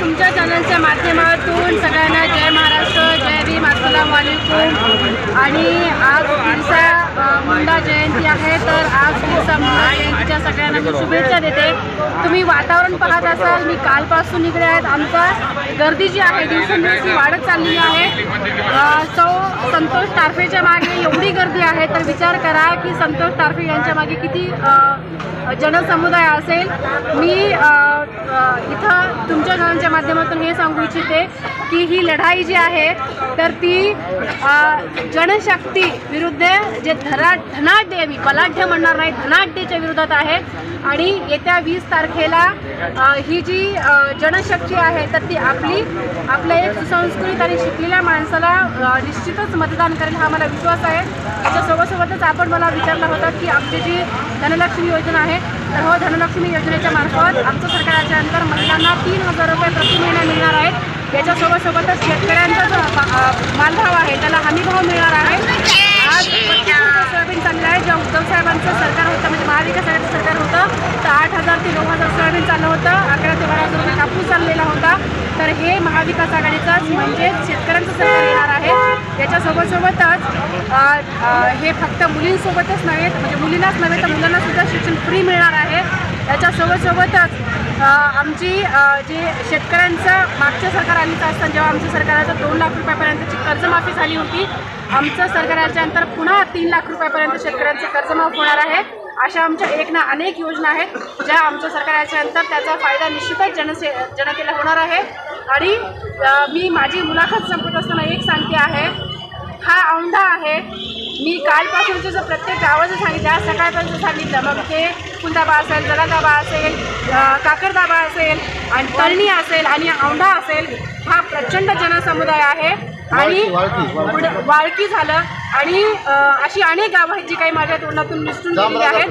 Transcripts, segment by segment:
तुमच्या चॅनलच्या माध्यमातून सगळ्यांना जय महाराष्ट्र जय भीम अस्सलाम वालेकुम. आणि आज बिरसा मुंडा जयंती आहे तर आज बिरसा मुंडा जयंतीच्या सगळ्यांना मी शुभेच्छा देते. तुम्ही वातावरण पाहत असाल मी कालपासून इकडे आहेत आमचा गर्दी जी आहे दिवसेंदिवस ही वाढत चाललेली आहे. सौ संतोष टारफेच्या मागे एवढी गर्दी आहे तर विचार करा की संतोष टारफे यांच्या मागे किती जनसमुदाय असेल. मी इथं तुमच्या घरांच्या माध्यमातून हे सांगू इच्छिते की ही लढाई जी आहे तर ती जनशक्ती विरुद्ध जे धरा धनाढ्य मी बलाढ्य म्हणणार नाही धनाढ्यच्या विरोधात आहे. आणि येत्या वीस तारखेला ही जी जनशक्ती आहे तर ती आपली आपल्या एक सुसंस्कृत आणि शिकलेल्या माणसाला निश्चितच मतदान करेल हा मला विश्वास आहे. त्याच्यासोबतसोबतच आपण मला विचारलं होतं की आमची जी धनलक्ष्मी योजना आहे तर हो धनलक्ष्मी योजनेच्या मार्फत आमचं सरकारच्या अंतर महिलांना तीन हजार रुपये प्रति महिना मिळणार आहेत याच्यासोबतसोबतच शेतकऱ्यांचा जो मालभाव आहे त्याला हमीभाव मिळणार आहे आज पस्तीस रुपये सोयाबीन चाललं आहे जेव्हा उद्धव साहेबांचं सरकार होतं म्हणजे महाविकास आघाडीचं सरकार होतं तर आठ हजार ते नऊ चाललं होतं. अकरा ते बारा हजार रुपये कापूस चाललेला होता. तर हे महाविकास आघाडीचाच म्हणजे शेतकऱ्यांचं सरकार येणार आहे. त्याच्यासोबतसोबतच हे फक्त मुलींसोबतच नव्हे म्हणजे मुलींनाच नव्हे तर मुलांनासुद्धा शिक्षण फ्री मिळणार आहे. त्याच्यासोबतसोबतच आमची जे शेतकऱ्यांचं मागच्या सरकार आलीच असताना जेव्हा आमच्या सरकाराचं दोन लाख रुपयापर्यंतची कर्जमाफी झाली होती आमचं सरकार याच्यानंतर पुन्हा तीन लाख रुपयापर्यंत शेतकऱ्यांचं कर्जमाफ होणार आहे. अशा आमच्या एक ना अनेक योजना आहेत ज्या आमच्या सरकार आल्याच्यानंतर त्याचा फायदा निश्चितच जनसे जनतेला होणार आहे. आणि मी माझी मुलाखत संपत असताना एक सांगते आहे हा औंढा आहे. मी कालपासूनचं जर प्रत्येक गावाचं सांगितलं आज सकाळपासून सांगितलं. मग ते फुलदाबा असेल जलादाबा असेल काकरदाबा असेल आणि तळणी असेल आणि औंढा असेल हा प्रचंड जनसमुदाय आहे. आणि पुढे वाळकी झालं. आणि अशी अनेक गावं आहेत जी काही माझ्या तोंडातून निसटून गेलेली आहेत.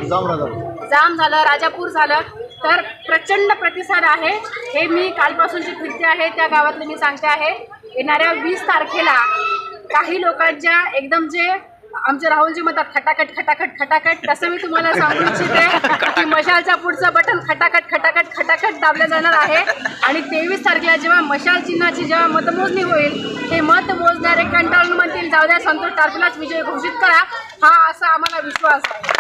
जाम झालं राजापूर झालं. तर प्रचंड प्रतिसाद आहे. हे मी कालपासून जे फिरते आहे. त्या गावातलं मी सांगते आहे. येणाऱ्या वीस तारखेला काही लोकांच्या एकदम जे आमचे राहुलजी म्हणतात खटाखट खटाखट खटाखट. तसं मी तुम्हाला सांगू इच्छिते की मशालच्या पुढचं बटन खटाखट खटाखट खटाखट दाबलं जाणार आहे. आणि तेवीस तारखेला जेव्हा मशाल चिन्हाची जेव्हा मतमोजणी होईल ते मत मोजणारे कंटाळून म्हणतील जाऊ द्या संतोष टारफेलाच विजय घोषित करा. हा असा आम्हाला विश्वास आहे.